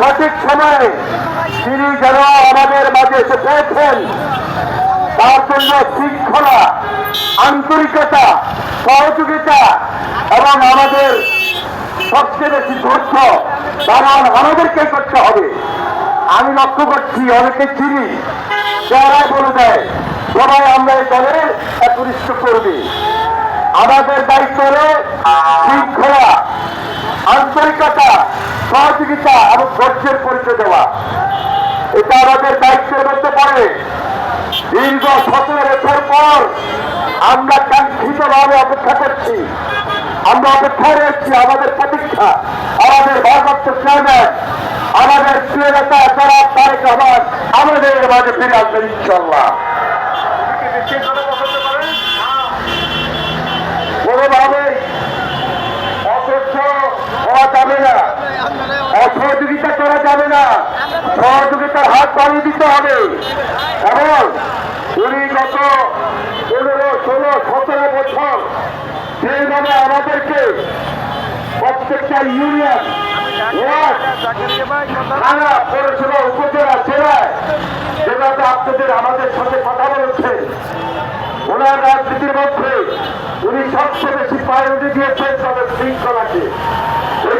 সঠিক সময়ে তিনি যেন আমাদের মাঝে এসে পৌঁছেন, তার জন্য শৃঙ্খলা, আন্তরিকতা, সহযোগিতা এবং আমাদের সবচেয়ে বেশি ধৈর্য কারণ আমাদেরকে করতে হবে। আমি লক্ষ্য করছি অনেকে চিনি যারা বলে দেয়, সবাই আমরা এই দলে একনিষ্ঠ করবে আমাদের দায়িত্ব হলো সহযোগিতা এবং ধৈর্যের পরিচয় দেওয়া। এটা আমাদের দায়িত্বের মধ্যে পড়ে দীর্ঘ সতেরো বছর পর আমরা কাঙ্ক্ষিত ভাবে অপেক্ষা করছি। আমরা অপেক্ষায় রয়েছি, আমাদের প্রতীক্ষা, আমাদের ভারপ্রাপ্ত চেয়ারম্যান, আমাদের প্রিয় নেতা যারা তারেক রহমান, আমাদের মাঝে ফিরে আসবেন ইনশাল্লাহ কোনোভাবে অসহ্য হওয়া যাবে না অসহযোগিতা করা যাবে না। সহযোগিতার হাত বাড়িয়ে দিতে হবে। এবং উনি গত পনেরো, ষোলো, সতেরো বছর সেইভাবে আমাদেরকে প্রত্যেকটা ইউনিয়ন উপজেলা, জেলায় আমাদের সাথে কথা ওনার রাজনীতির মধ্যে উনি সবচেয়ে বেশি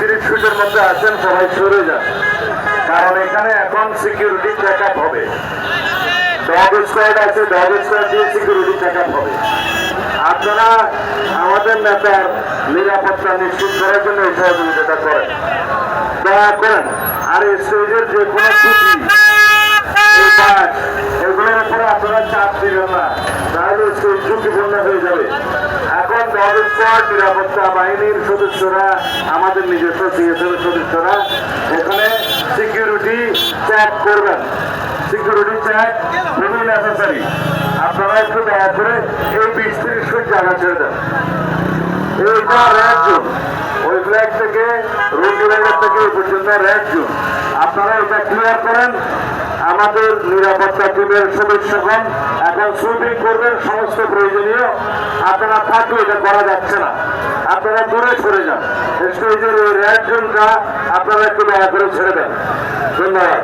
তিরিশ ফুটের মধ্যে আছেন সবাই সরে যান। কারণ এখানে এখন সিকিউরিটি চেক আপ হবে। ডগ স্কোয়াড আছে ডগ স্কোয়াড দিয়ে সিকিউরিটি চেক আপ হবে। আপনারা আমাদের নেতার নিরাপত্তা নিশ্চিত করার জন্য এই সহযোগিতাটা করেন। দয়া করেন, আর এই স্টেজের যে কোনো ত্রুটি এই কাজ এগুলোর উপরে আপনারা চাপ দিবেন না তাহলে সেই ঝুঁকিপূর্ণ হয়ে যাবে এখন দলের নিরাপত্তা বাহিনীর সদস্যরা, আমাদের নিজস্ব সিএসএফ সদস্যরা, এখানে সিকিউরিটি চেক করবেন। সিকিউরিটি চেক খুবই নেসেসারি আপনারা একটু দয়া করে এই বিশ তিরিশ ফুট জায়গা ছেড়ে দেন। এইটা ওই ফ্ল্যাগ থেকে ডিভাইডার থেকে এই পর্যন্ত রেড আপনারা এটা ক্লিয়ার করেন, আমাদের নিরাপত্তা টিমের সদস্যগণ এখন সুইপিং করবেন সমস্ত প্রয়োজনীয়। আপনারা থাকলে এটা করা যাচ্ছে না। আপনারা দূরে সরে যান। স্টেজের ওই রেড জোনটা আপনারা একটু দয়া করে ছেড়ে দেন। ধন্যবাদ।